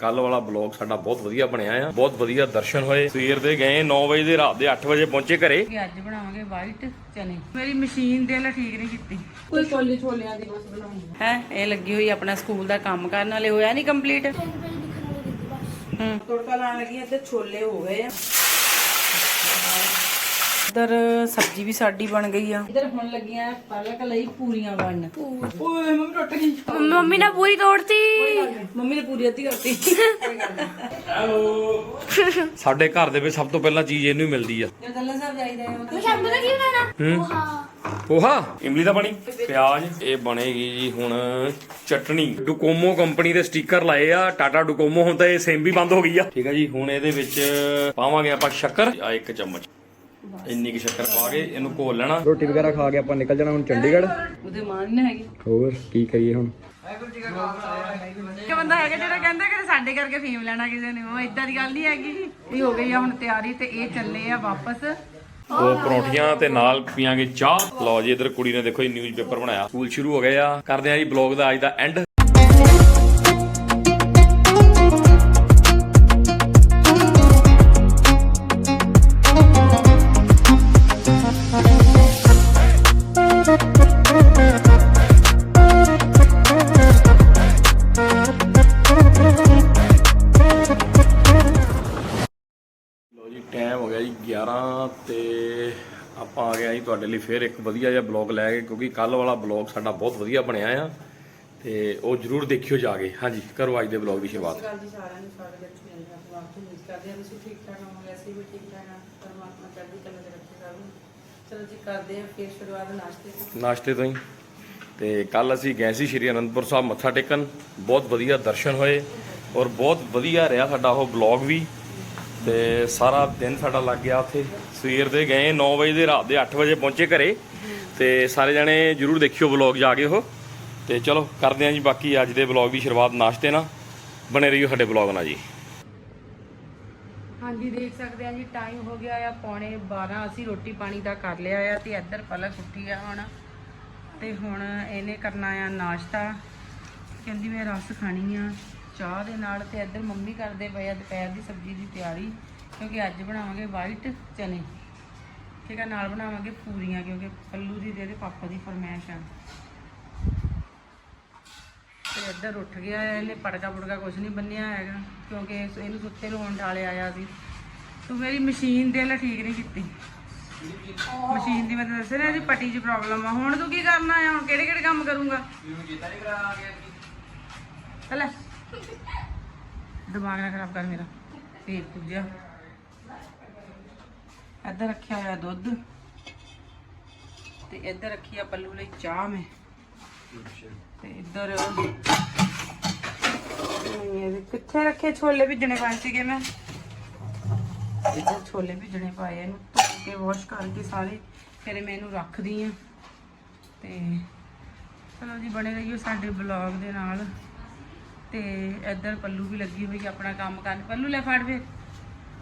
ਕੱਲ ਵਾਲਾ ਬਲੌਗ ਸਾਡਾ ਬਹੁਤ ਵਧੀਆ ਬਣਿਆ ਆ ਬਹੁਤ ਵਧੀਆ ਦਰਸ਼ਨ ਹੋਏ। ਸਵੇਰ ਦੇ ਗਏ 9 ਵਜੇ ਦੇ ਰਾਤ ਦੇ 8 ਵਜੇ ਪਹੁੰਚੇ ਘਰੇ। ਕਿ ਅੱਜ ਬਣਾਵਾਂਗੇ ਵਾਈਟ ਚਨੇ। ਮੇਰੀ ਮਸ਼ੀਨ ਦੇ ਲ ਠੀਕ ਨਹੀਂ ਕੀਤੀ। ਕੋਈ ਕੋਲੀ ਛੋਲਿਆਂ ਦੀ ਬਸ ਬਣਾਉਂਗੀ ਹੈ ਇਹ ਲੱਗੀ ਹੋਈ ਆਪਣਾ ਸਕੂਲ ਦਾ ਕੰਮ ਕਰਨ ਵਾਲੇ ਹੋਇਆ ਨਹੀਂ ਕੰਪਲੀਟ ਹੂੰ। ਤੜਕਾ ਲਾਣ ਲੱਗੀ ਇੱਥੇ ਛੋਲੇ ਹੋ ਗਏ ਆ। ਇਧਰ ਸਬਜ਼ੀ ਵੀ ਸਾਡੀ ਬਣ ਗਈ ਆ। ਇਧਰ ਹੁਣ ਲੱਗੀਆਂ ਪਾਲਕ ਲਈ ਪੂਰੀਆਂ ਬਣਨ। ਓਏ ਮੰਮੀ ਟੁੱਟ ਗਈ ਮੰਮੀ ਨੇ ਪੂਰੀ ਤੋੜਤੀ। ਮੰਮੀ ਨੇ ਪੂਰੀ ਅੱਧੀ ਕਰਤੀ ਸਾਡੇ ਘਰ ਦੇ ਵਿੱਚ ਸਭ ਤੋਂ ਪਹਿਲਾਂ ਚੀਜ਼ ਇਹਨੂੰ ਹੀ ਮਿਲਦੀ ਆ। ਜੇ ਦੱਲਾ ਸਾਹਿਬ ਜਾਈਦਾ ਹੈ ਉਹ ਸ਼ਾਮ ਨੂੰ ਕੀ ਬਣਾਣਾ ਪੋਹਾ। ਇਮਲੀ ਦਾ ਪਾਣੀ ਪਿਆਜ਼ ਇਹ ਬਣੇਗੀ ਜੀ ਹੁਣ ਚਟਣੀ ਡੁਕੋਮੋ ਕੰਪਨੀ ਦੇ ਸਟicker ਲਾਏ ਆ। ਟਾਟਾ ਡੁਕੋਮੋ ਹੁਣ ਤਾਂ ਇਹ ਸੇਮ ਵੀ ਬੰਦ ਹੋ ਗਈ ਆ। ਠੀਕ ਆ ਜੀ ਹੁਣ ਇਹਦੇ ਵਿੱਚ ਪਾਵਾਂਗੇ ਆਪਾਂ ਸ਼ੱਕਰ। ਆ ਇੱਕ ਚਮਚ। ਇੰਨੀ ਕਿ ਸ਼ੱਕਰ ਪਾ ਕੇ ਇਹਨੂੰ ਘੋਲ ਲੈਣਾ। ਰੋਟੀ ਵਗੈਰਾ ਖਾ ਕੇ ਆਪਾਂ ਨਿਕਲ ਜਾਣਾ ਹੁਣ ਚੰਡੀਗੜ੍ਹ। ਉਹਦੇ ਮਾਨ ਨਹੀਂ ਹੈਗੀ। ਹੋਰ ਕੀ ਕਰੀਏ ਹੁਣ? ਕਿ ਬੰਦਾ ਹੈਗਾ ਜਿਹੜਾ ਕਹਿੰਦਾ ਕਿ ਸਾਡੇ ਕਰਕੇ ਫੀਮ ਲੈਣਾ ਕਿਸੇ ਨੇ ਉਹ ਇਦਾਂ ਦੀ ਗੱਲ ਨਹੀਂ ਹੈਗੀ। ਵੀ ਹੋ ਗਈ ਆ ਹੁਣ ਤਿਆਰੀ ਤੇ ਇਹ ਚੱਲੇ ਆ ਵਾਪਸ। ਦੋ ਪਰੌਂਠੀਆਂ ਤੇ ਨਾਲ ਪੀਾਂਗੇ ਚਾਹ। ਲਓ ਜੀ ਇਧਰ ਕੁੜੀ ਨੇ ਦੇਖੋ ਇਹ ਨਿਊਜ਼ ਪੇਪਰ ਬਣਾਇਆ। ਸਕੂਲ ਸ਼ੁਰੂ ਹੋ ਗਏ ਆ। ਕਰਦੇ ਆ ਜੀ ਬਲੌਗ ਦਾ ਅੱਜ ਦਾ ਐਂਡ ਤੁਹਾਡੇ ਲਈ ਫੇਰ ਇੱਕ ਵਧੀਆ ਜਿਹਾ ਬਲੌਗ ਲੈ ਕੇ ਕਿਉਂਕਿ ਕੱਲ ਵਾਲਾ ਬਲੌਗ ਸਾਡਾ ਬਹੁਤ ਵਧੀਆ ਬਣਿਆ ਆ। ਤੇ ਉਹ ਜਰੂਰ ਦੇਖਿਓ ਜਾ ਕੇ। ਹਾਂਜੀ ਕਰੋ ਅੱਜ ਦੇ ਬਲੌਗ ਦੀ ਸ਼ੁਰੂਆਤ। ਗੱਲ ਜੀ ਸਾਰਿਆਂ ਨੂੰ ਸਵਾਗਤ ਹੈ ਜੀ ਮੇਰੇ ਨਾਲ। ਆਪ ਤੋਂ ਉਮੀਦ ਕਰਦੇ ਹਾਂ ਤੁਸੀਂ ਠੀਕ ਠਾਕ ਹੋਵੋਗੇ ਅਸੀਂ ਵੀ ਠੀਕ ਠਾਕ ਹਾਂ। ਪਰਮਾਤਮਾ ਚੜ੍ਹਦੀ ਕਲਾ ਦੇ ਰੱਖੇ ਸਭ ਨੂੰ। ਚਲੋ ਜੀ ਕਰਦੇ ਹਾਂ ਫੇਰ ਸ਼ੁਰੂਆਤ ਨਾਸ਼ਤੇ ਤੋਂ। ਨਾਸ਼ਤੇ ਤੋਂ ਹੀ। ਤੇ ਕੱਲ ਅਸੀਂ ਗਏ ਸੀ ਸ਼੍ਰੀ ਅਨੰਦਪੁਰ ਸਾਹਿਬ ਮੱਥਾ ਟੇਕਣ। ਬਹੁਤ ਵਧੀਆ ਦਰਸ਼ਨ ਹੋਏ ਔਰ ਬਹੁਤ ਵਧੀਆ ਰਿਹਾ ਸਾਡਾ ਉਹ ਬਲੌਗ ਵੀ। ਤੇ ਸਾਰਾ ਦਿਨ ਸਾਡਾ ਲੱਗ ਗਿਆ ਉੱਥੇ। ਸਵੇਰ ਦੇ ਗਏ 9 ਵਜੇ ਦੇ ਰਾਤ ਦੇ 8 ਵਜੇ ਪਹੁੰਚੇ ਘਰੇ। ਤੇ ਸਾਰੇ ਜਣੇ ਜਰੂਰ ਦੇਖਿਓ ਬਲੌਗ ਜਾ ਕੇ ਉਹ। ਤੇ ਚਲੋ, ਕਰਦੇ ਹਾਂ ਜੀ ਬਾਕੀ ਅੱਜ ਦੇ ਬਲੌਗ ਦੀ ਸ਼ੁਰੂਆਤ ਨਾਸ਼ਤੇ ਨਾਲ। ਬਣੇ ਰਹੀਓ ਸਾਡੇ ਬਲੌਗ ਨਾਲ ਜੀ। ਹਾਂਜੀ, ਦੇਖ ਸਕਦੇ ਆ ਜੀ ਟਾਈਮ ਹੋ ਗਿਆ ਆ ਪੌਣੇ 12 ਅਸੀਂ ਰੋਟੀ ਪਾਣੀ ਦਾ ਕਰ ਲਿਆ ਆ ਤੇ ਇੱਧਰ ਪਲਕ ਉੱਠੀ ਆ ਹੁਣ। ਤੇ ਹੁਣ ਇਹਨੇ ਕਰਨਾ ਆ ਨਾਸ਼ਤਾ। ਕਹਿੰਦੀ ਮੈਂ ਰਸ ਖਾਣੀ ਆ। ਚਾਹ ਦੇ ਨਾਲ ਤੇ ਇੱਧਰ ਮੰਮੀ ਕਰਦੇ ਪਏ ਆ ਦੁਪਹਿਰ ਦੀ ਸਬਜ਼ੀ ਦੀ ਤਿਆਰੀ ਕਿਉਂਕਿ ਅੱਜ ਬਣਾਵਾਂਗੇ ਵਾਈਟ ਚਨੇ। ਠੀਕ ਆ ਨਾਲ ਬਣਾਵਾਂਗੇ ਪੂਰੀਆਂ ਕਿਉਂਕਿ ਪੱਲੂ ਦੀ ਤੇ ਇਹਦੇ ਪਾਪਾ ਦੀ ਫਰਮਾਇਸ਼ ਆ। ਤੇ ਇੱਧਰ ਉੱਠ ਗਿਆ ਇਹਨੇ ਪੜਕਾ ਪੁੜਕਾ ਕੁਝ ਨਹੀਂ ਬੰਨਿਆ ਹੈਗਾ ਕਿਉਂਕਿ ਇਹਨੂੰ ਸੁੱਤੇ ਨੂੰ ਹੁਣ ਆਇਆ ਸੀ। ਤੂੰ ਮੇਰੀ ਮਸ਼ੀਨ ਦੇ ਲ ਠੀਕ ਨਹੀਂ ਕੀਤੀ। ਮਸ਼ੀਨ ਦੀ ਮੈਂ ਤੈਨੂੰ ਦੱਸਿਆ ਨਾ ਇਹਦੀ ਪੱਟੀ 'ਚ ਪ੍ਰੋਬਲਮ ਆ। ਹੁਣ ਤੂੰ ਕੀ ਕਰਨਾ ਆ? ਹੁਣ ਕਿਹੜੇ ਕਿਹੜੇ ਕੰਮ ਕਰੂੰਗਾ? ਚੱਲ ਦਿਮਾਗ ਨਾ ਖਰਾਬ ਕਰ ਮੇਰਾ। ਫੇਰ ਪੁੱਜਿਆ। ਇੱਧਰ ਰੱਖਿਆ ਹੋਇਆ ਦੁੱਧ। ਤੇ ਇੱਧਰ ਰੱਖੀ ਆ ਪੱਲੂ ਲਈ ਚਾਹ ਮੈਂ। ਤੇ ਇੱਧਰ ਕਿੱਥੇ ਰੱਖੇ ਛੋਲੇ ਭਿੱਜਣੇ ਪਾਏ ਸੀਗੇ ਮੈਂ? ਇੱਧਰ ਛੋਲੇ ਭਿੱਜਣੇ ਪਾਏ ਇਹਨੂੰ ਧੋ ਕੇ ਵਾਸ਼ ਕਰਕੇ ਸਾਰੇ ਫਿਰ ਮੈਂ ਇਹਨੂੰ ਰੱਖਦੀ ਆ। ਤੇ ਚਲੋ ਜੀ ਬਣੇ ਰਹੀਓ ਸਾਡੇ ਬਲੌਗ ਦੇ ਨਾਲ। ਤੇ ਇੱਧਰ ਪੱਲੂ ਵੀ ਲੱਗੀ ਹੋਈ ਆ ਆਪਣਾ ਕੰਮ ਕਰਨ। ਪੱਲੂ ਲੈ ਫੜ ਵੇ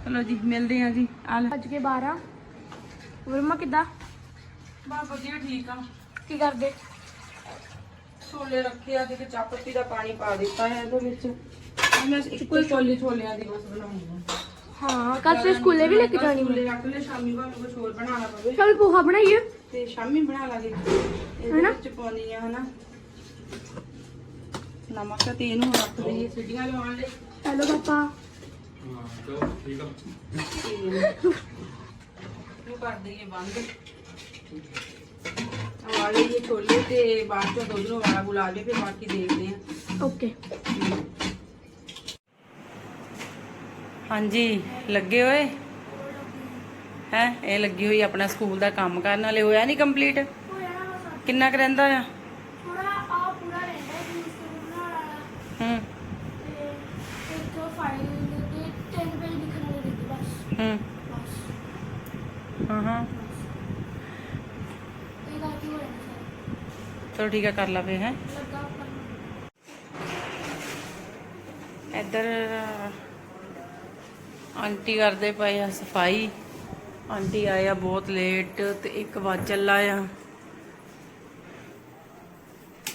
ਚਲੋ ਜੀ ਮਿਲਦੇ ਆ ਜੀ। ਆ ਲੈ। ਅੱਜ ਕੇ 12 ਵਰਮਾ ਕਿੱਦਾਂ? ਬਾ ਵਧੀਆ ਠੀਕ ਆ। ਕੀ ਕਰਦੇ? ਛੋਲੇ ਰੱਖੇ ਆ ਤੇ ਚਾਹ ਪੱਤੀ ਦਾ ਪਾਣੀ ਪਾ ਦਿੱਤਾ ਹੈ ਇਹਦੇ ਵਿੱਚ। ਮੈਂ ਇੱਕੋ ਹੀ ਛੋਲੇ ਛੋਲਿਆਂ ਦੀ ਬਸ ਬਣਾਉਂਗੀ ਹਾਂ ਕੱਲ ਸਕੂਲੇ ਵੀ ਲੈ ਕੇ ਜਾਣੀ। ਛੋਲੇ ਰੱਖ ਲੈ ਸ਼ਾਮੀ ਭਾਵੇਂ ਕੁਝ ਹੋਰ ਬਣਾਉਣਾ ਪਵੇ। ਚਲ ਪੋਹਾ ਬਣਾਈਏ। ਤੇ ਸ਼ਾਮੀ ਬਣਾ ਲਾਂਗੇ। ਇਹਦੇ ਵਿੱਚ ਪਾਉਣੀ ਆ ਹਨਾ। ਨਮਕ ਤੇ ਇਹਨੂੰ ਰੱਖ ਲਈਏ ਸਿੱਧੀਆਂ ਲਵਾਉਣ ਲਈ। ਹੈਲੋ ਪਾਪਾ। ਇਹਨੂੰ ਕਰ ਦਈਏ ਬੰਦ। ਆ ਲਈਏ ਛੋਲੇ ਤੇ ਬਾਅਦ ਚੋਂ ਦੁੱਧ ਨੂੰ ਵਾਲਾ ਬੁਲਾ ਲਈਏ ਫਿਰ ਬਾਕੀ ਦੇਖਦੇ ਆ ਓਕੇ। ਹਾਂਜੀ ਲੱਗੇ ਹੋਏ? ਹੈ ਇਹ ਲੱਗੀ ਹੋਈ ਆਪਣਾ ਸਕੂਲ ਦਾ ਕੰਮ ਕਰਨ ਵਾਲੇ। ਹੋਇਆ ਨਹੀਂ ਕੰਪਲੀਟ ਕਿੰਨਾ ਕੁ ਰਹਿੰਦਾ ਆ ਥੋੜਾ ਆ ਪੂਰਾ ਰਹਿੰਦਾ ਹੈ ਜਿਸ ਨੂੰ ਬਣਾਉਣਾ ਹੂੰ ਤੇ ਇੱਕ ਫਾਈਲ ਦੇ ਤਿੰਨ ਪੇਜ ਲਿਖਣ ਵਾਲੇ ਦਿੱਤੇ ਬਸ ਹੂੰ। ਹਾਂ ਹਾਂ। ਚਲੋ ਠੀਕ ਹੈ ਕਰ ਲਾ ਹੈ। ਇੱਧਰ ਆਂਟੀ ਕਰਦੇ ਪਏ ਆ ਸਫ਼ਾਈ। ਆਂਟੀ ਆਇਆ ਬਹੁਤ ਲੇਟ ਤੇ 1 ਵਜ ਚੱਲਾ ਆ।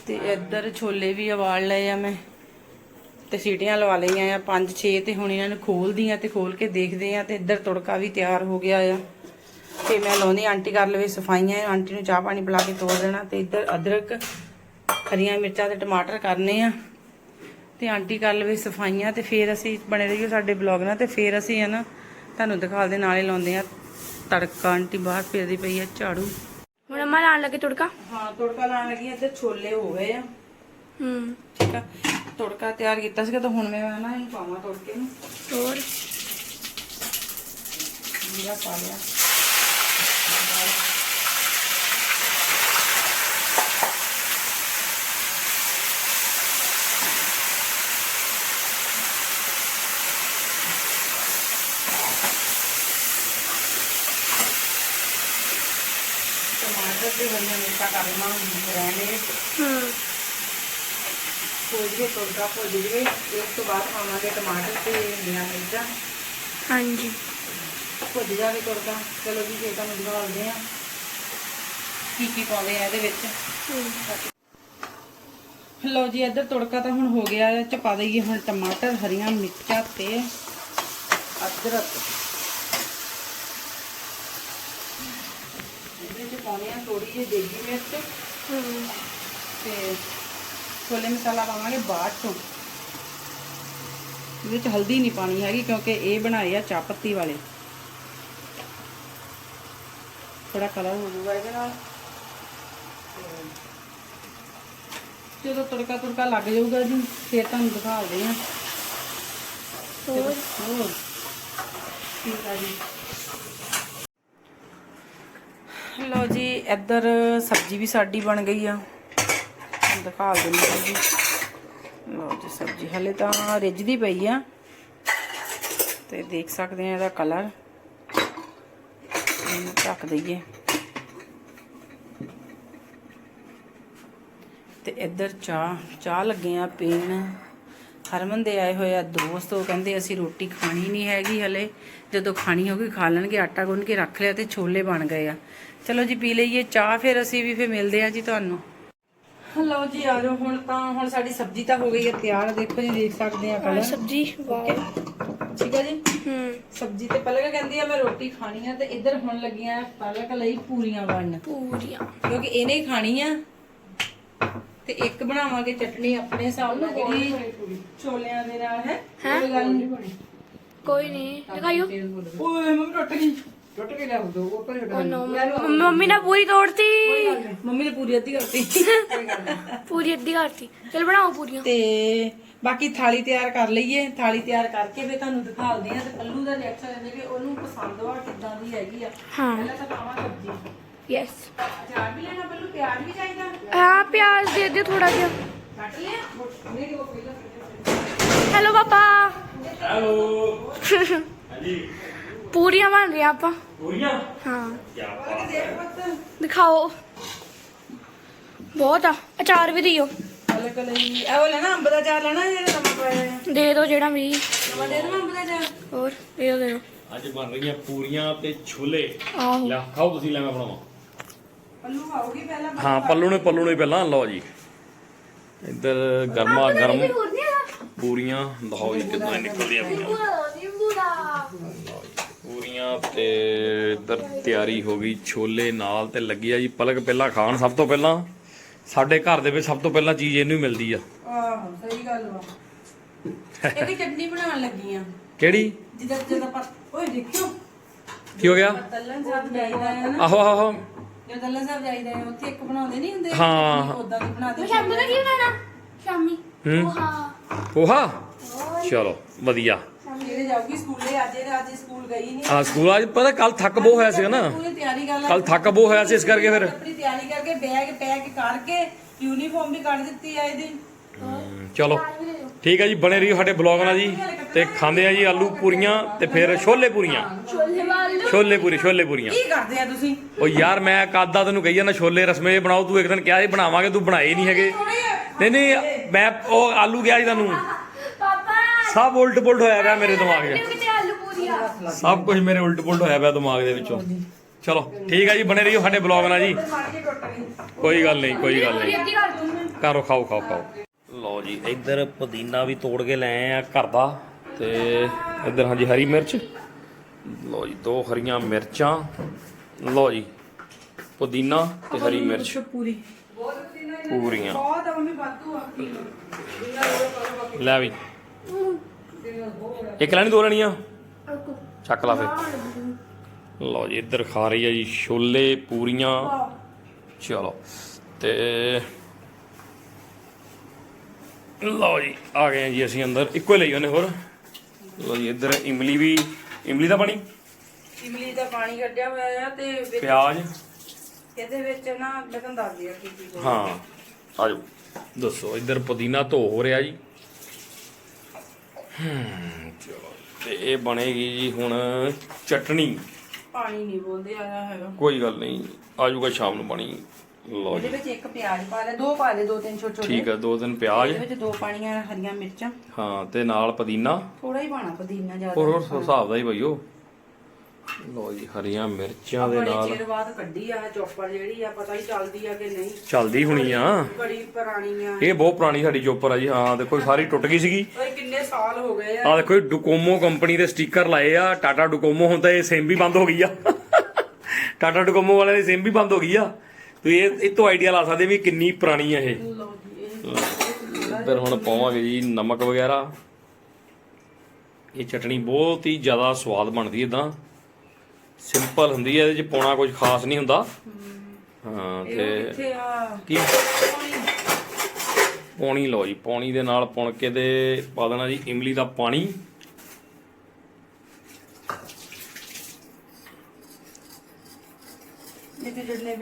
ਤੇ ਇੱਧਰ ਛੋਲੇ ਵੀ ਉਬਾਲ ਲਏ ਆ ਮੈਂ। ਤੇ ਸੀਟੀਆਂ ਲਵਾ ਲਈਆਂ ਆ 5-6 ਤੇ ਹੁਣ ਇਹਨਾਂ ਨੂੰ ਖੋਲਦੀਆਂ ਤੇ ਖੋਲ ਕੇ ਦੇਖਦੇ ਆ ਤੇ ਇੱਧਰ ਤੜਕਾ ਵੀ ਤਿਆਰ ਹੋ ਗਿਆ ਆ। ਤੇ ਮੈਂ ਲਾਉਂਦੀ ਆਂਟੀ ਕਰ ਲਵੇ ਸਫਾਈਆਂ ਆਂਟੀ ਨੂੰ ਚਾਹ ਪਾਣੀ ਪਿਲਾ ਕੇ ਤੋੜ ਦੇਣਾ ਤੇ ਇੱਧਰ ਅਦਰਕ ਹਰੀਆਂ ਮਿਰਚਾਂ ਤੇ ਟਮਾਟਰ ਕਰਨੇ ਆ। ਤੇ ਆਂਟੀ ਕਰ ਲਵੇ ਸਫਾਈਆਂ ਤੇ ਫੇਰ ਅਸੀਂ ਬਣੇ ਰਹੀਏ ਸਾਡੇ ਬਲੌਗ ਨਾਲ ਤੇ ਫੇਰ ਅਸੀਂ ਹੈ ਨਾ ਤੁਹਾਨੂੰ ਦਿਖਾਉਂਦੇ ਨਾਲੇ ਲਾਉਂਦੇ ਆ ਤੜਕਾ। ਆਂਟੀ ਬਾਹਰ ਫੇਰਦੀ ਪਈ ਆ ਝਾੜੂ। ਹੁਣ ਅੰਮਾ ਲਾਣ ਲੱਗੇ ਤੁੜਕਾ? ਹਾਂ ਤੜਕਾ ਲਾਉਣ ਲੱਗੀ ਇੱਧਰ ਛੋਲੇ ਹੋ ਗਏ ਆ। ਹੂੰ। ਠੀਕ ਆ। ਤੜਕਾ ਤਿਆਰ ਕੀਤਾ ਸੀਗਾ ਤਾਂ ਹੁਣ ਮੈਂ ਨਾ ਇਹਨੂੰ ਪਾਵਾਂ ਤੜਕੇ ਨੂੰ। ਹੋਰ? ਜੀਰਾ ਪਾ ਲਿਆ। ਟਮਾਟਰ ਤੇ ਹਰੀਆਂ ਮਿਰਚਾਂ ਕਰਨਾ ਰਹਿਣੇ ਹੂੰ। ਭੁੱਜ ਕੇ ਤੜਕਾ ਭੁੱਜ ਜਵੇ ਉਸ ਤੋਂ ਬਾਅਦ ਪਾਵਾਂਗੇ ਟਮਾਟਰ ਤੇ ਹਰੀਆਂ ਮਿਰਚਾਂ। ਹਾਂਜੀ। ਭੁੱਜ ਜਾਵੇ ਤੜਕਾ ਚਲੋ ਜੀ ਫੇਰ ਤੁਹਾਨੂੰ ਦਿਖਾਉਂਦੇ ਆ। ਕੀ ਕੀ ਪਾਉਂਦੇ ਆ ਇਹਦੇ ਵਿੱਚ? ਲਓ ਜੀ ਇੱਧਰ ਤੜਕਾ ਤਾਂ ਹੁਣ ਹੋ ਗਿਆ ਹੈ ਚ ਪਾ ਦਈਏ ਹੁਣ ਟਮਾਟਰ ਹਰੀਆਂ ਮਿਰਚਾਂ ਤੇ ਅਦਰਕ। ਇਹਦੇ ਚ ਪਾਉਣੇ ਆ ਥੋੜੀ ਜਿਹੀ ਦੇਗੀ ਮਿਰਚ। ਤੇ ਛੋਲੇ ਮਸਾਲਾ ਪਾਵਾਂਗੇ ਬਾਅਦ ਚੋਂ। ਇਹਦੇ ਚ ਹਲਦੀ ਨਹੀਂ ਪਾਣੀ ਹੈਗੀ ਕਿਉਂਕਿ ਇਹ ਬਣਾਏ ਆ ਚਾਹ ਪੱਤੀ ਵਾਲੇ। ਥੋੜਾ ਕਲਰ ਹੋ ਜਾਊਗਾ ਇਹਦੇ ਨਾਲ। ਜਦੋਂ ਤੜਕਾ ਤੁੜਕਾ ਲੱਗ ਜਾਊਗਾ ਜੀ, ਫਿਰ ਤੁਹਾਨੂੰ ਦਿਖਾਉਂਦੇ ਆ ਹੋਰ। ਠੀਕ ਆ ਜੀ। ਲਓ ਜੀ, ਇੱਧਰ ਸਬਜ਼ੀ ਵੀ ਸਾਡੀ ਬਣ ਗਈ ਆ। ਦਿਖਾ ਦਿੰਦੀ ਹਾਂ ਜੀ। ਲਓ ਜੀ ਸਬਜ਼ੀ, ਹਲੇ ਤਾਂ ਰਿੱਝਦੀ ਪਈ ਆ। ਤੇ ਦੇਖ ਸਕਦੇ ਆ ਇਹਦਾ ਕਲਰ ਇਹਨੂੰ ਢੱਕ ਦਈਏ। ਤੇ ਇੱਧਰ ਚਾਹ ਚਾਹ ਲੱਗੇ ਆ ਪੀਣ। ਹਰਮਨ ਦੇ ਆਏ ਹੋਏ ਆ ਦੋਸਤ, ਉਹ ਕਹਿੰਦੇ ਅਸੀਂ ਰੋਟੀ ਖਾਣੀ ਨਹੀਂ ਹੈਗੀ ਹਲੇ। ਜਦੋਂ ਖਾਣੀ ਹੋਗੀ ਖਾ ਲੈਣਗੇ, ਆਟਾ ਗੁੰਨ ਕੇ ਰੱਖ ਲਿਆ ਤੇ ਛੋਲੇ ਬਣ ਗਏ ਆ। ਚਲੋ ਜੀ ਪੀ ਲਈਏ ਚਾਹ, ਫਿਰ ਅਸੀਂ ਵੀ, ਫਿਰ ਮਿਲਦੇ ਆ ਜੀ ਤੁਹਾਨੂੰ। ਲਓ ਜੀ ਆ ਜਾਓ। ਹੁਣ ਤਾਂ ਹੁਣ ਸਾਡੀ ਸਬਜ਼ੀ ਤਾਂ ਹੋ ਗਈ ਹੈ ਤਿਆਰ। ਦੇਖੋ ਜੀ ਦੇਖ ਸਕਦੇ ਆ ਆਹ ਕਲਰ ਸਬਜੀ ਵਾਓ। ਠੀਕ ਹੈ ਜੀ? ਹੂੰ। ਸਬਜ਼ੀ ਤੇ ਪਲਕ ਕਹਿੰਦੀ ਆ ਮੈਂ ਰੋਟੀ ਖਾਣੀ ਆ ਤੇ ਇੱਧਰ ਹੁਣ ਲੱਗੀਆਂ ਪਲਕ ਲਈ ਪੂਰੀਆਂ ਬਣਨ। ਪੂਰੀਆਂ। ਕਿਉਂਕਿ ਇਹਨੇ ਹੀ ਖਾਣੀ ਆ। ਤੇ ਇੱਕ ਬਣਾਵਾਂਗੇ ਚਟਨੀ ਆਪਣੇ ਹਿਸਾਬ ਨਾਲ ਜਿਹੜੀ ਛੋਲਿਆਂ ਦੇ ਨਾਲ ਹੈ। ਕੋਈ ਗੱਲ ਨਹੀਂ ਕੋਈ ਨਹੀਂ। ਦਿਖਾਇਓ। ਓਏ ਮੰਮੀ ਟੁੱਟ ਗਈ ਉਹ ਨੋ ਮੰਮੀ ਨੇ ਪੂਰੀ ਤੋੜਤੀ। ਮੰਮੀ ਨੇ ਪੂਰੀ ਅੱਧੀ ਕਰਤੀ। ਪੂਰੀ ਅੱਧੀ ਕਰਤੀ। ਚਲ ਬਣਾਓ ਪੂਰੀਆਂ। ਤੇ ਬਾਕੀ ਥਾਲੀ ਤਿਆਰ ਕਰ ਲਈਏ। ਥਾਲੀ ਤਿਆਰ ਕਰਕੇ ਫਿਰ ਤੁਹਾਨੂੰ ਦਿਖਾਉਂਦੇ ਆ ਤੇ ਪੱਲੂ ਦਾ ਰਿਐਕਸ਼ਨ ਇਹਦੇ ਵੀ ਉਹਨੂੰ ਪਸੰਦ ਆ ਕਿੱਦਾਂ ਦੀ ਹੈਗੀ ਆ। ਹਾਂ। ਪਹਿਲਾਂ ਤਾਂ ਪਾਵਾਂ ਸਬਜ਼ੀ। ਯੈਸ ਅਚਾਰ ਵੀ ਲੈਣਾ ਪੱਲੂ ਪਿਆਜ਼ ਵੀ ਚਾਹੀਦਾ? ਹਾਂ ਪਿਆਜ਼ ਦੇ ਦਿਓ ਥੋੜਾ ਜਿਹਾ। ਕੱਟ ਲਿਆ? ਨਹੀਂ ਉਹ ਪਹਿਲਾਂ ਹੈਲੋ ਪਾਪਾ। ਹੈਲੋ ਹਾਂਜੀ। ਪੂਰੀਆਂ ਬਣ ਰਹੀਆਂ ਆਪਾਂ। ਪੂਰੀਆਂ? ਹਾਂ। ਕੀ ਬਾਤ ਦਿਖਾਓ। ਬਹੁਤ ਆ। ਅਚਾਰ ਵੀ ਦਿਓ। ਅਲੱਗ ਲਈ ਇਹ ਉਹ ਲੈਣਾ ਅੰਬ ਦਾ ਚਾਰ ਲੈਣਾ ਜਿਹੜਾ ਨਵਾਂ ਪਾਇਆ ਹੈ ਦੇ ਦਿਓ ਜਿਹੜਾ ਵੀ। ਨਵਾਂ ਦੇ ਦੇਵਾਂ ਅੰਬ ਦਾ ਚਾਰ ਹੋਰ ਦੇ ਦਿਓ ਦੇ ਦਿਓ। ਅੱਜ ਬਣ ਰਹੀਆਂ ਪੂਰੀਆਂ ਤੇ ਛੋਲੇ। ਆਹੋ। ਲੈ ਖਾਓ ਤੁਸੀਂ ਲੈ ਮੈਂ ਬਣਾਵਾਂ। ਪੱਲੂ ਆਉਗੀ ਪਹਿਲਾਂ ਹਾਂ ਪੱਲੂ ਨੇ ਪੱਲੂ ਨੇ ਪਹਿਲਾਂ ਲਓ ਜੀ। ਇੱਧਰ ਗਰਮਾ ਗਰਮ ਪੂਰੀਆਂ। ਦਿਖਾਓ ਜੀ ਕਿੱਦਾਂ ਨਿਕਲਦੀਆਂ ਪਈਆਂ। ਪੂਰੀਆਂ ਤੇ ਇੱਧਰ ਤਿਆਰੀ ਹੋ ਗਈ ਛੋਲੇ ਨਾਲ ਤੇ ਲੱਗੀ ਆ ਜੀ ਪਲਕ ਪਹਿਲਾਂ ਖਾਣ ਸਭ ਤੋਂ ਪਹਿਲਾਂ। ਸਾਡੇ ਘਰ ਦੇ ਵਿੱਚ ਸਭ ਤੋਂ ਪਹਿਲਾਂ ਚੀਜ਼ ਇਹਨੂੰ ਹੀ ਮਿਲਦੀ ਆ। ਆਹੋ ਸਹੀ ਗੱਲ ਵਾ। ਇਹਦੀ ਚਟਨੀ ਬਣਾਉਣ ਲੱਗੀ ਆ। ਕਿਹੜੀ? ਜਿੱਦਾਂ ਜਦੋਂ ਆਪਾਂ ਓਏ ਦੇਖਿਓ। ਕੀ ਹੋ ਗਿਆ? ਤੱਲਣ ਸਾਹਿਬ ਜਾਈਦਾ ਹੈ ਨਾ। ਆਹੋ ਆਹੋ। ਜਦੋਂ ਤੱਲਣ ਸਾਹਿਬ ਜਾਈਦਾ ਹੈ ਉੱਥੇ ਇੱਕ ਬਣਾਉਂਦੇ ਨਹੀਂ ਹੁੰਦੇ? ਹਾਂ। ਉਦਾਂ ਦੀ ਬਣਾ ਦੇ ਸ਼ਾਮੀ ਦਾ ਕੀ ਬਣਾਣਾ ਸ਼ਾਮੀ। ਹੂੰ। ਹਾਂ ਪੋਹਾ? ਚਲੋ ਵਧੀਆ। ਇਹਦੇ ਜਾਊਗੀ ਸਕੂਲੇ ਅੱਜ ਇਹ ਅੱਜ ਸਕੂਲ ਗਈ ਨਹੀਂ ਆ ਸਕੂਲ ਅੱਜ ਪਤਾ ਕੱਲ ਥੱਕ ਬਹੁ ਹੋਇਆ ਸੀਗਾ ਨਾ। ਪੂਰੀ ਤਿਆਰੀ ਕਰ ਲੈ। ਕੱਲ ਥੱਕ ਬਹੁ ਹੋਇਆ ਸੀ ਇਸ ਕਰਕੇ ਫਿਰ। ਆਪਣੀ ਤਿਆਰੀ ਕਰਕੇ ਬੈਗ ਪੈਕ ਕਰਕੇ ਯੂਨੀਫਾਰਮ ਵੀ ਕੱਢ ਦਿੱਤੀ ਆ ਇਹਦੀ। ਚਲੋ। ਠੀਕ ਹੈ ਜੀ ਬਣੇ ਰਹੀਓ ਸਾਡੇ ਬਲੌਗ ਨਾਲ ਜੀ। ਤੇ ਖਾਂਦੇ ਆ ਜੀ ਆਲੂ ਪੂਰੀਆਂ ਤੇ ਫਿਰ ਛੋਲੇ ਪੂਰੀਆਂ। ਛੋਲੇ ਵਾਲ। ਛੋਲੇ ਪੂਰੀ ਛੋਲੇ ਪੂਰੀਆਂ। ਕੀ ਕਰਦੇ ਆ ਤੁਸੀਂ? ਉਹ ਯਾਰ ਮੈਂ ਕਾਦਾ ਤੈਨੂੰ ਕਹੀ ਜਾਂਦਾ ਛੋਲੇ ਰਸਮੇ ਬਣਾਓ। ਤੂੰ ਇੱਕ ਦਿਨ ਕਿਹਾ ਸੀ ਬਣਾਵਾਂਗੇ ਤੂੰ ਬਣਾਏ ਨਹੀਂ ਹੈਗੇ। ਨਹੀਂ ਨਹੀਂ ਮੈਂ ਉਹ ਆਲੂ ਗਿਆ ਸੀ ਤੁਹਾਨੂੰ ਸਭ ਉਲਟ ਪੁਲਟ ਹੋਇਆ ਪਿਆ ਮੇਰੇ ਦਿਮਾਗ 'ਚ ਸਭ ਕੁਝ ਮੇਰੇ ਉਲਟ ਪੁਲਟ ਹੋਇਆ ਪਿਆ ਦਿਮਾਗ ਦੇ ਵਿੱਚੋਂ। ਚਲੋ ਠੀਕ ਹੈ ਜੀ ਬਣੇ ਰਹੀਓ ਸਾਡੇ ਬਲੌਗ ਨਾਲ ਜੀ। ਕੋਈ ਗੱਲ ਨਹੀਂ ਕੋਈ ਗੱਲ ਨਹੀਂ। ਅੱਧੀ ਕਰ ਦੂੰ ਕਰੋ ਖਾਓ ਖਾਓ ਖਾਓ। ਲਓ ਜੀ ਇੱਧਰ ਪੁਦੀਨਾ ਵੀ ਤੋੜ ਕੇ ਲੈ ਆਏ ਆ ਘਰ ਦਾ। ਤੇ ਇੱਧਰ ਹਾਂਜੀ ਹਰੀ ਮਿਰਚ। ਲਓ ਜੀ ਦੋ ਹਰੀਆਂ ਮਿਰਚਾਂ। ਲਓ ਜੀ ਪੁਦੀਨਾ ਤੇ ਹਰੀ ਮਿਰਚ। ਪੂਰੀ। ਪੂਰੀਆਂ। ਬਹੁਤ ਆ ਮੰਮੀ ਬਾਤੂ ਆ। ਲੈ ਵੀ। ਇੱਕ ਲੈਣੀ ਦੋ ਲੈਣੀਆਂ? ਚੱਕ ਲਾ ਫਿਰ। ਲਓ ਜੀ ਇੱਧਰ ਖਾ ਰਹੀ ਹੈ ਜੀ ਛੋਲੇ ਪੂਰੀਆਂ। ਚਲੋ ਤੇ ਲਓ ਜੀ ਆ ਗਏ ਜੀ ਅਸੀਂ ਅੰਦਰ। ਇੱਕੋ ਹੀ ਲਈ ਉਹਨੇ ਹੋਰ। ਲਓ ਜੀ ਇੱਧਰ ਇਮਲੀ ਵੀ ਇਮਲੀ ਦਾ ਪਾਣੀ? ਇਮਲੀ ਦਾ ਪਾਣੀ ਕੱਢਿਆ ਹੋਇਆ ਆ ਤੇ ਵਿੱਚ ਪਿਆਜ਼? ਇਹਦੇ ਵਿੱਚ ਨਾ ਮੈਂ ਤੁਹਾਨੂੰ ਦੱਸਦੀ ਆ ਕੀ ਕੀ ਹਾਂ ਆ ਜਾਓ। ਦੱਸੋ ਇੱਧਰ ਪੁਦੀਨਾ ਧੋ ਹੋ ਰਿਹਾ ਜੀ। ਚਲੋ ਤੇ ਇਹ ਬਣੇਗੀ ਜੀ ਹੁਣ ਚਟਣੀ। ਪਾਣੀ ਨਹੀਂ ਬੋਲਦੇ ਆਇਆ ਹੈਗਾ। ਕੋਈ ਗੱਲ ਨਹੀਂ ਆ ਜਾਊਗਾ ਸ਼ਾਮ ਨੂੰ ਪਾਣੀ। ਲਓ ਇਹਦੇ ਜੀ। ਵਿੱਚ ਇੱਕ ਪਿਆਜ਼ ਪਾ ਲੈ ਦੋ ਪਾ ਲੈ ਦੋ ਤਿੰਨ ਛੋਟੇ ਛੋਟੇ ਠੀਕ ਹੈ ਦੋ ਦਿਨ ਪਿਆਜ਼। ਇਹਦੇ ਵਿੱਚ ਦੋ ਪਾਣੀਆਂ ਹਰੀਆਂ ਮਿਰਚਾਂ। ਹਾਂ ਤੇ ਨਾਲ ਪੁਦੀਨਾ। ਥੋੜਾ ਹੀ ਪਾਣਾ ਪੁਦੀਨਾ ਜ਼ਿਆਦਾ ਹੋਰ ਹੋਰ ਹਿਸਾਬ ਦਾ ਹੀ ਭਾਈਓ ਲਓ ਜੀ ਹਰੀਆਂ ਮਿਰਚਾਂ ਦੇ ਬੜੇ ਨਾਲ। ਚਿਰ ਬਾਅਦ ਕੱਢੀ ਆ ਚੋਪਰ ਜਿਹੜੀ ਆ ਪਤਾ ਹੀ ਚੱਲਦੀ ਆ ਕਿ ਨਹੀਂ। ਚੱਲਦੀ ਹੁਣੀ ਆ। ਬੜੀ ਪੁਰਾਣੀ ਆ। ਇਹ ਬਹੁਤ ਪੁਰਾਣੀ ਸਾਡੀ ਚੋਪਰ ਆ ਜੀ। ਹਾਂ ਦੇਖੋ ਸਾਰੀ ਟੁੱਟ ਗਈ ਸੀਗੀ। ਓਏ ਕਿੰਨੇ ਸਾਲ ਹੋ ਗਏ ਆ। ਆ ਦੇਖੋ ਡੁਕੋਮੋ ਕੰਪਨੀ ਦੇ ਸਟicker ਲਾਏ ਆ। ਟਾਟਾ ਡੁਕੋਮੋ ਹੁਣ ਤਾਂ ਇਹ ਸਿਮ ਵੀ ਬੰਦ ਹੋ ਗਈ ਆ। ਟਾਟਾ ਡੁਕੋਮੋ ਵਾਲੇ ਦੀ ਸਿਮ ਵੀ ਬੰਦ ਹੋ ਗਈ ਆ। ਤੁਸੀਂ ਇਹ ਇਹ ਤੋਂ ਆਈਡੀਆ ਲਾ ਸਕਦੇ ਵੀ ਕਿੰਨੀ ਪੁਰਾਣੀ ਆ ਇਹ। ਇੱਧਰ ਹੁਣ ਪਾਵਾਂਗੇ ਜੀ ਨਮਕ ਵਗੈਰਾ। ਇਹ ਚਟਣੀ ਬਹੁਤ ਹੀ ਜ਼ਿਆਦਾ ਸਵਾਦ ਬਣਦੀ ਇਦਾਂ ਸਿੰਪਲ ਹੁੰਦੀ ਹੈ ਇਹਦੇ ਚ ਪਾਉਣਾ ਕੁਝ ਖਾਸ ਨਹੀਂ ਹੁੰਦਾ। ਹਾਂ। ਇਹ ਤੇ ਕੀ? ਪੌਣੀ ਲਓ ਜੀ ਪੌਣੀ ਦੇ ਨਾਲ ਪੁਣ ਕੇ ਤੇ ਪਾ ਦੇਣਾ ਜੀ ਇਮਲੀ ਦਾ ਪਾਣੀ। ਇਹ ਗੱਟਲੇ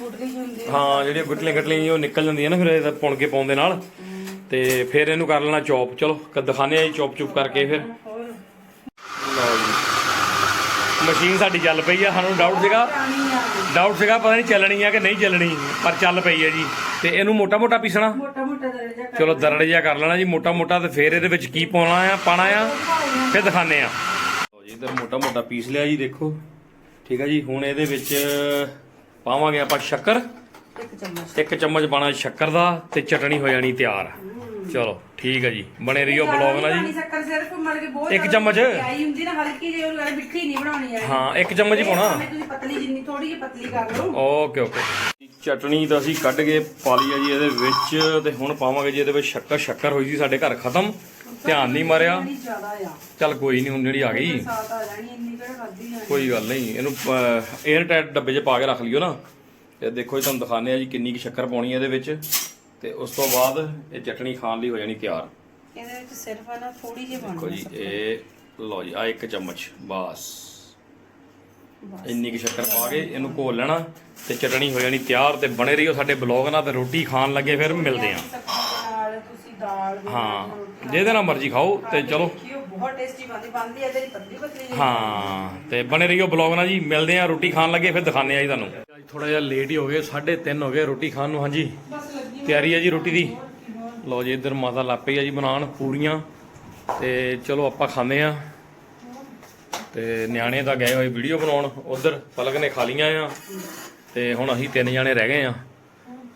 ਗੁੱਟਲੇ ਹਾਂ। ਜਿਹੜੀਆਂ ਗੁਟਲੀਆਂ ਗਟਲੀਆਂ ਜੀ ਉਹ ਨਿਕਲ ਜਾਂਦੀਆਂ ਨਾ ਫਿਰ ਇਹਦਾ ਪੁਣ ਕੇ ਪਾਉਣ ਦੇ ਨਾਲ। ਤੇ ਫਿਰ ਇਹਨੂੰ ਕਰ ਲੈਣਾ ਚੌਪ। ਚਲੋ ਦਿਖਾਣੇ ਆ ਜੀ ਚੌਪ ਚੁਪ ਕਰਕੇ ਫਿਰ। ਲਓ ਜੀ। ਮਸ਼ੀਨ ਸਾਡੀ ਚੱਲ ਪਈ ਆ ਸਾਨੂੰ ਡਾਊਟ ਸੀਗਾ। ਆ ਡਾਊਟ ਸੀਗਾ ਪਤਾ ਨਹੀਂ ਚੱਲਣੀ ਆ ਕਿ ਨਹੀਂ ਚੱਲਣੀ ਪਰ ਚੱਲ ਪਈ ਹੈ ਜੀ। ਤੇ ਇਹਨੂੰ ਮੋਟਾ ਮੋਟਾ ਪੀਸਣਾ ਚਲੋ ਦਰੜ ਜਿਹਾ ਕਰ ਲੈਣਾ ਜੀ ਮੋਟਾ ਮੋਟਾ ਤੇ ਫਿਰ ਇਹਦੇ ਵਿੱਚ ਕੀ ਪਾਉਣਾ ਆ ਪਾਣਾ ਆ ਫਿਰ ਦਿਖਾਣੇ ਆ। ਜੀ ਇਧਰ ਮੋਟਾ ਮੋਟਾ ਪੀਸ ਲਿਆ ਜੀ ਦੇਖੋ। ਠੀਕ ਆ ਜੀ ਹੁਣ ਇਹਦੇ ਵਿੱਚ ਪਾਵਾਂਗੇ ਆਪਾਂ ਸ਼ੱਕਰ। ਇੱਕ ਚਮਚ। ਇੱਕ ਚਮਚ ਪਾਣਾ ਸ਼ੱਕਰ ਦਾ ਤੇ ਚਟਣੀ ਹੋ ਜਾਣੀ ਤਿਆਰ। ਚਲੋ ਠੀਕ ਆ ਜੀ। ਬਣੇ ਰਹੀਓ ਬਲੌਗ ਨਾਲ ਪਾਣੀ ਜੀ ਸ਼ੱਕਰ ਸਿਰਫ ਮਤਲਬ ਕਿ ਬਹੁਤ ਇੱਕ ਜ਼ਿਆਦਾ ਚਮਚ। ਆਈ ਹੁੰਦੀ ਨਾ ਹਲਕੀ ਜਿਹੀ ਉਹ ਮਿੱਠੀ ਨਹੀਂ ਬਣਾਉਣੀ ਹੈ ਹਾਂ ਇੱਕ ਚਮਚ ਹੀ ਪਾਉਣਾ। ਭਾਵੇਂ ਤੁਸੀਂ ਪਤਲੀ ਜਿੰਨੀ ਥੋੜੀ ਜਿਹੀ ਪਤਲੀ ਕਰ ਲਓ। Okay okay. ਚਟਣੀ ਤਾਂ ਅਸੀਂ ਕੱਢ ਕੇ ਪਾ ਲਈ ਆ ਜੀ ਇਹਦੇ ਵਿੱਚ ਤੇ ਹੁਣ ਪਾਵਾਂਗੇ ਜੀ ਇਹਦੇ ਵਿੱਚ ਸ਼ੱਕਰ। ਸ਼ੱਕਰ ਹੋਈ ਸੀ ਸਾਡੇ ਘਰ ਖਤਮ ਧਿਆਨ ਨਹੀਂ ਮਾਰਿਆ। ਬੜੀ ਜ਼ਿਆਦਾ ਆ। ਚੱਲ ਕੋਈ ਨਹੀਂ ਹੁਣ ਜਿਹੜੀ ਆ ਗਈ। ਸਾਤ ਆ ਜਾਣੀ ਇੰਨੀ ਕਿਹੜਾ ਖਾਦੀ ਜਾਣੀ। ਕੋਈ ਗੱਲ ਨਹੀਂ ਇਹਨੂੰ 에ਅਰ ਟਾਈਟ ਡੱਬੇ 'ਚ ਪਾ ਕੇ ਰੱਖ ਲਿਓ ਨਾ। ਤੇ ਦੇਖੋ ਜੀ ਤੁਹਾਨੂੰ ਦਿਖਾਉਂਦੇ ਆ ਜੀ ਕਿੰਨੀ ਕੁ ਸ਼ੱਕਰ ਪਾਉਣੀ ਹੈ ਇਹਦੇ ਵਿੱਚ। ਤੇ ਉਸ ਤੋਂ ਬਾਅਦ ਇਹ ਚਟਣੀ ਖਾਣ ਲਈ ਹੋ ਜਾਣੀ ਤਿਆਰ। ਇਹਦੇ ਵਿੱਚ ਸਿਰਫ ਆ ਨਾ ਥੋੜੀ ਜਿਹੀ ਦੇਖੋ ਪਾਣੀ ਜੀ ਇਹ ਲਓ ਜੀ ਆ ਇੱਕ ਚਮਚ ਬਸ। ਇੰਨੀ ਕੁ ਸ਼ੱਕਰ ਪਾ ਕੇ ਇਹਨੂੰ ਘੋਲ ਲੈਣਾ ਤੇ ਚਟਣੀ ਹੋ ਜਾਣੀ ਤਿਆਰ ਤੇ ਬਣੇ ਰਹੀਓ ਸਾਡੇ ਬਲੌਗ ਨਾਲ ਤੇ ਰੋਟੀ ਖਾਣ ਲੱਗੇ ਫਿਰ ਮਿਲਦੇ ਆ ਸਬਜ਼ੀ ਦੇ ਨਾਲ ਤੁਸੀਂ ਦਾਲ ਹਾਂ ਜਿਹਦੇ ਨਾਲ ਮਰਜ਼ੀ ਖਾਓ ਤੇ ਚਲੋ। ਦੇਖਿਓ ਬਹੁਤ ਟੇਸਟੀ ਬਣਦੀ ਬਣਦੀ ਹੈ ਤੇਰੀ ਪਤਲੀ ਪਤਲੀ ਜਿਹੀ। ਹਾਂ ਤੇ ਬਣੇ ਰਹੀਓ ਬਲੌਗ ਨਾਲ ਜੀ ਮਿਲਦੇ ਆ ਰੋਟੀ ਖਾਣ ਲੱਗੇ ਫਿਰ ਦਿਖਾਣੇ ਆ ਜੀ ਤੁਹਾਨੂੰ। ਅੱਜ ਥੋੜਾ ਜਿਹਾ ਲੇਟ ਹੀ ਹੋ ਗਏ 3:30 ਹੋ ਗਏ ਰੋਟੀ ਖਾਣ ਨੂੰ ਹਾਂਜੀ। ਤਿਆਰੀ ਹੈ ਜੀ ਰੋਟੀ ਦੀ। ਲਓ ਜੀ, ਇੱਧਰ ਮਾਤਾ ਲਾਪਈ ਆ ਜੀ ਬਣਾਉਣ ਪੂਰੀਆਂ ਤੇ ਚਲੋ ਆਪਾਂ ਖਾਂਦੇ ਆ ਤੇ ਨਿਆਣੇ ਤਾਂ ਗਏ ਹੋਏ ਵੀਡੀਓ ਬਣਾਉਣ। ਉਧਰ ਪਲਕ ਨੇ ਖਾ ਲੀਆਂ ਆ। ਤੇ ਹੁਣ ਅਸੀਂ ਤਿੰਨ ਜਾਣੇ ਰਹਿ ਗਏ ਆ।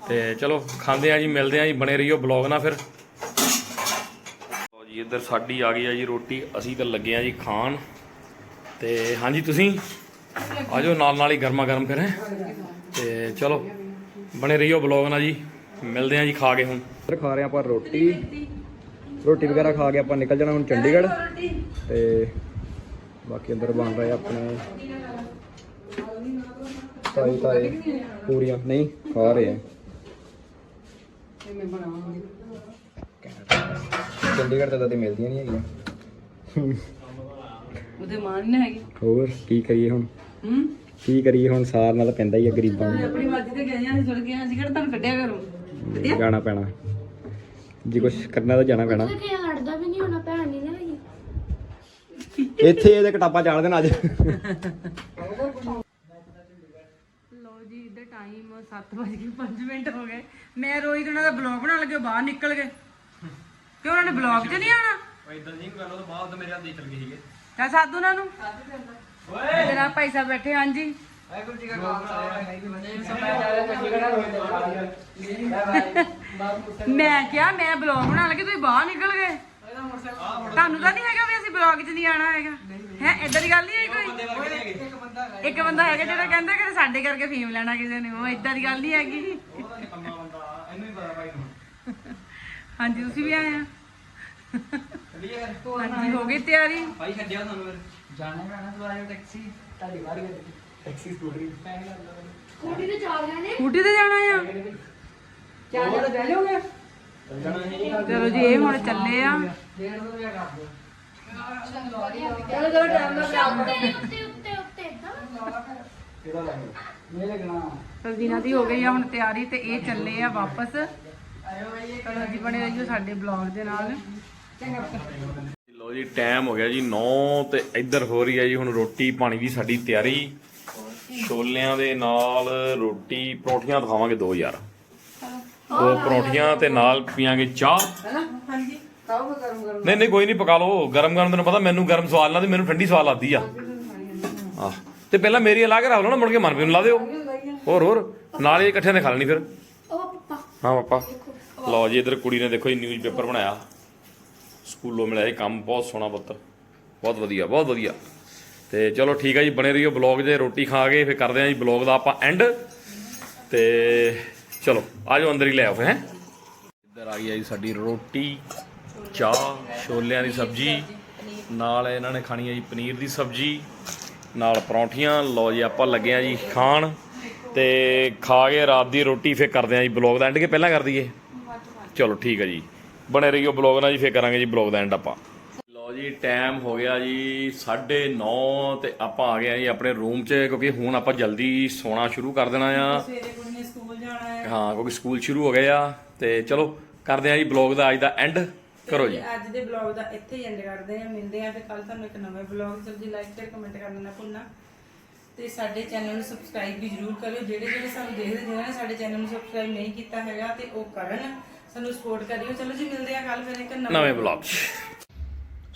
ਤੇ ਚਲੋ ਖਾਂਦੇ ਆ ਜੀ, ਮਿਲਦੇ ਆ ਜੀ। ਬਣੇ ਰਹੀਓ ਬਲੌਗ ਨਾਲ ਫਿਰ। ਲਓ ਜੀ, ਇੱਧਰ ਸਾਡੀ ਆ ਗਈ ਆ ਜੀ ਰੋਟੀ। ਅਸੀਂ ਤਾਂ ਲੱਗੇ ਆ ਜੀ ਖਾਣ। ਤੇ ਹਾਂਜੀ, ਤੁਸੀਂ? ਆਜੋ ਨਾਲ ਨਾਲ ਹੀ ਗਰਮਾ ਗਰਮ ਫਿਰ, ਹੈਂ। ਤੇ ਚਲੋ, ਬਣੇ ਰਹੀਓ ਬਲੌਗ ਨਾਲ ਜੀ। ਮਿਲਦੇ ਆ ਜੀ ਖਾ ਕੇ ਹੁਣ। ਇੱਧਰ ਖਾ ਰਹੇ ਆਪਾਂ ਰੋਟੀ। ਰੋਟੀ ਵਗੈਰਾ ਖਾ ਕੇ ਆਪਾਂ ਨਿਕਲ ਜਾਣਾ ਹੁਣ ਚੰਡੀਗੜ੍ਹ। ਤੇ ਬਾਕੀ ਅੰਦਰ ਬਣ ਰਹੇ ਆਪਣੇ ਤਾਈ ਤਾਈ ਪੂਰੀਆਂ। ਨਹੀਂ ਖਾ ਰਹੇ ਆ। ਚੰਡੀਗੜ੍ਹ ਤੇ ਤਾਂ ਮਿਲਦੀਆਂ ਨਹੀਂ ਹੈਗੀਆਂ। ਉਹਦੇ ਮਾਂ ਨਹੀਂ ਨਾ ਹੈਗੀ। ਹੋਰ ਕੀ ਕਰੀਏ ਹੁਣ? ਹੂੰ? ਕੀ ਕਰੀਏ ਹੁਣ? ਸਾਰ ਨਾਲ ਪੈਂਦਾ ਹੀ ਆ ਗਰੀਬਾਂ ਨੂੰ। ਆਪਣੀ ਮਰਜ਼ੀ ਤੇ ਗਏ ਆ ਚਲ ਗਏ ਆ ਅਸੀਂ ਕਿਹੜਾ ਤੁਹਾਨੂੰ ਕੱਢਿਆ ਜਾਣਾ ਪੈਣਾ। ਜੇ ਕੁਝ ਕਰਨਾ ਤਾਂ ਜਾਣਾ ਪੈਣਾ। ਕਿ ਲੜਦਾ ਵੀ ਨਹੀਂ ਹੋਣਾ ਭੈਣ ਨਹੀਂ ਨਾ ਹੈਗੀ ਇੱਥੇ ਇਹਦੇ ਕਟਾਪਾ ਚਾੜ ਦੇਣਾ ਅੱਜ। ਲੋ ਜੀ ਇੱਧਰ ਟਾਈਮ 7:05 ਮਿੰਟ ਹੋ ਗਏ। ਮੈਂ ਰੋਈ ਉਹਨਾਂ ਦਾ ਬਲੌਗ ਬਣਾਉਣ ਲੱਗੇ ਬਾਹਰ ਨਿਕਲ ਗਏ। ਕਿਉਂ ਉਹਨਾਂ ਨੇ ਬਲੌਗ 'ਚ ਨਹੀਂ ਆਉਣਾ? ਇਦਾਂ ਨਹੀਂ ਗੱਲ ਤੋਂ ਬਾਅਦ ਮੇਰੇ ਹੱਥ ਦੇ ਚਲ ਗਈ ਸੀਗੇ। ਕਾ ਸਾਧੂ ਉਹਨਾਂ ਨੂੰ? ਤੇਰਾ ਭਾਈ ਸਾਹਿਬ ਬੈਠੇ ਹਾਂਜੀ। ਮੈਂ ਕਿਹਾ ਮੈਂ ਬਲੌਗ ਬਣਾ ਲਗੇ ਤੁਸੀਂ ਬਾਹਰ ਨਿਕਲ ਗਏ। ਤੁਹਾਨੂੰ ਤਾਂ ਨਹੀਂ ਹੈਗਾ ਵੀ ਅਸੀਂ ਬਲੌਗ 'ਚ ਨਹੀਂ ਆਣਾ ਹੈਗਾ। ਹੈ ਏਦਾਂ ਦੀ ਗੱਲ ਨਹੀਂ ਹੈ ਕੋਈ? ਇੱਕ ਬੰਦਾ ਹੈਗਾ। ਜਿਹੜਾ ਕਹਿੰਦਾ ਕਿ ਸਾਡੇ ਕਰਕੇ ਫੀਮ ਲੈਣਾ ਕਿਸੇ ਨੇ ਉਹ ਏਦਾਂ ਦੀ ਗੱਲ ਨਹੀਂ ਹੈਗੀ। ਹਾਂਜੀ ਤੁਸੀਂ ਵੀ ਆਏ ਆ? ਹਾਂਜੀ ਹੋ ਗਈ ਤਿਆਰੀ। ਭਾਈ ਛੱਡਿਆ ਤੁਹਾਨੂੰ ਫਿਰ? ਜਾਣਾ ਪੈਣਾ ਸਵਾਰੀ ਟੈਕਸੀ। ਤੁਹਾਡੀ ਵਾਰੀ ਟੈਕਸੀ ਸਕੂਟਰੀ ਸਕੂਟੀ ਤੇ ਚੱਲ ਰਹੇ ਨੇ। ਸਕੂਟੀ ਤੇ ਜਾਣਾ ਆ। ਚਲੋ ਜਾਣਾ ਚਲੋ ਜੀ ਇਹ ਹੁਣ ਚੱਲੇ ਆ। ਚਲੋ ਚਲੋ ਟਾਈਮ ਨਾਲ ਉੱਤੇ ਉੱਤੇ ਉੱਤੇ ਉੱਤੇ ਕਿਹੜਾ ਲੱਗ ਮੇਰੇ ਗਣਾ ਸਬਜ਼ੀਆਂ ਦੀ ਹੋ ਗਈ ਆ ਹੁਣ ਤਿਆਰੀ ਤੇ ਇਹ ਚੱਲੇ ਆ ਵਾਪਸ। ਚਲੋ ਜੀ ਬਣੇ ਰਹੀਓ ਸਾਡੇ ਬਲੌਗ ਦੇ ਨਾਲ। ਲੋ ਜੀ ਟਾਈਮ ਹੋ ਗਿਆ ਜੀ 9 ਤੇ ਇੱਧਰ ਹੋ ਰਹੀ ਹੈ ਜੀ ਹੁਣ ਰੋਟੀ ਪਾਣੀ ਦੀ ਸਾਡੀ ਤਿਆਰੀ। ਛੋਲਿਆਂ ਦੇ ਨਾਲ ਰੋਟੀ ਪਰੌਂਠੀਆਂ ਦਿਖਾਵਾਂਗੇ ਦੋ ਯਾਰ। ਦੋ ਪਰੌਂਠੀਆਂ ਤੇ ਨਾਲ ਪੀਾਂਗੇ ਚਾਹ। ਹਾਂਜੀ। ਖਾਓ ਗਰਮ ਗਰਮ। ਨਹੀਂ ਨਹੀਂ ਕੋਈ ਨਹੀਂ ਪਕਾ ਲਓ। ਗਰਮ ਗਰਮ ਤੈਨੂੰ ਪਤਾ ਮੈਨੂੰ ਗਰਮ ਸਵਾਦ ਲੱਗਦੀ ਮੈਨੂੰ ਠੰਡੀ ਸਵਾਦ ਲੱਗਦੀ ਆ। ਆਹ ਤੇ ਪਹਿਲਾਂ ਮੇਰੀ ਲਾ ਕੇ ਰੱਖ ਲਓ ਨਾ ਮੁੜ ਕੇ ਮਨਪ੍ਰੀਤ ਨੂੰ ਲਾ ਦਿਓ। ਹੋਰ ਹੋਰ ਨਾਲ ਹੀ ਇਕੱਠਿਆਂ ਨੇ ਖਾ ਲੈਣੀ ਫਿਰ। ਉਹ ਪਪਾ। ਹਾਂ ਪਾਪਾ। ਲਓ ਜੀ ਇਧਰ ਕੁੜੀ ਨੇ ਦੇਖੋ ਜੀ ਨਿਊਜ਼ ਪੇਪਰ ਬਣਾਇਆ। ਸਕੂਲੋਂ ਮਿਲਿਆ ਇਹ ਕੰਮ ਬਹੁਤ ਸੋਹਣਾ ਪੁੱਤ ਬਹੁਤ ਵਧੀਆ ਬਹੁਤ ਵਧੀਆ। ਤੇ ਚਲੋ ਠੀਕ ਆ ਜੀ, ਬਣੇ ਰਹੀਓ ਬਲੌਗ ਦੇ ਰੋਟੀ ਖਾ ਕੇ ਫਿਰ ਕਰਦੇ ਹਾਂ ਜੀ ਬਲੌਗ ਦਾ ਆਪਾਂ ਐਂਡ ਤੇ ਚਲੋ ਆਜੋ ਅੰਦਰ ਹੀ ਲੈ ਆਓ ਹੈ। ਇੱਧਰ ਆ ਗਈ ਹੈ ਜੀ ਸਾਡੀ ਰੋਟੀ, ਚਾਹ, ਛੋਲਿਆਂ ਦੀ ਸਬਜ਼ੀ, ਨਾਲ ਇਹਨਾਂ ਨੇ ਖਾਣੀ ਹੈ ਜੀ ਪਨੀਰ ਦੀ ਸਬਜ਼ੀ, ਨਾਲ ਪਰੌਂਠੀਆਂ। ਲਓ ਜੀ, ਆਪਾਂ ਲੱਗੇ ਆ ਜੀ ਖਾਣ ਤੇ ਖਾ ਕੇ ਰਾਤ ਦੀ ਰੋਟੀ ਫਿਰ ਕਰਦੇ ਆ ਜੀ ਬਲੌਗ ਦਾ ਐਂਡ ਕੇ ਪਹਿਲਾਂ ਕਰ ਦਈਏ? ਚਲੋ ਠੀਕ ਹੈ ਜੀ, ਬਣੇ ਰਹੀਓ ਬਲੌਗ ਨਾਲ ਜੀ, ਫਿਰ ਕਰਾਂਗੇ ਜੀ ਬਲੌਗ ਦਾ ਐਂਡ ਆਪਾਂ। ਜੀ ਟਾਈਮ ਹੋ ਗਿਆ ਜੀ 9:30 ਤੇ ਆਪਾਂ ਆ ਗਏ ਆ ਜੀ ਆਪਣੇ ਰੂਮ 'ਚ ਕਿਉਂਕਿ ਹੁਣ ਆਪਾਂ ਜਲਦੀ ਸੋਣਾ ਸ਼ੁਰੂ ਕਰ ਦੇਣਾ ਆ। ਸਵੇਰੇ ਕੁੜੀ ਨੇ ਸਕੂਲ ਜਾਣਾ ਹੈ। ਹਾਂ ਕਿਉਂਕਿ ਸਕੂਲ ਸ਼ੁਰੂ ਹੋ ਗਏ ਆ। ਤੇ ਚਲੋ ਕਰਦੇ ਆ ਜੀ ਬਲੌਗ ਦਾ ਅੱਜ ਦਾ ਐਂਡ ਕਰੋ ਜੀ ਅੱਜ ਦੇ ਬਲੌਗ ਦਾ ਇੱਥੇ ਹੀ ਐਂਡ ਕਰਦੇ ਆ ਮਿਲਦੇ ਆ ਫਿਰ ਕੱਲ ਤੁਹਾਨੂੰ ਇੱਕ ਨਵੇਂ ਬਲੌਗ ਜਲਦੀ ਲਾਈਕ ਤੇ ਕਮੈਂਟ ਕਰਨਾ ਨਾ ਭੁੱਲਣਾ। ਤੇ ਸਾਡੇ ਚੈਨਲ ਨੂੰ ਸਬਸਕ੍ਰਾਈਬ ਵੀ ਜਰੂਰ ਕਰਿਓ। ਜਿਹੜੇ ਜਿਹੜੇ ਸਾਨੂੰ ਦੇਖਦੇ ਜਿਨ੍ਹਾਂ ਨੇ ਸਾਡੇ ਚੈਨਲ ਨੂੰ ਸਬਸਕ੍ਰਾਈਬ ਨਹੀਂ ਕੀਤਾ ਹੈਗਾ ਤੇ ਉਹ ਕਰਨ ਸਾਨੂੰ ਸਪੋਰਟ ਕਰਿਓ। ਚਲੋ ਜੀ ਮਿਲਦੇ ਆ ਕੱਲ ਫਿਰ ਇੱਕ ਨਵੇਂ ਬਲੌਗ 'ਚ।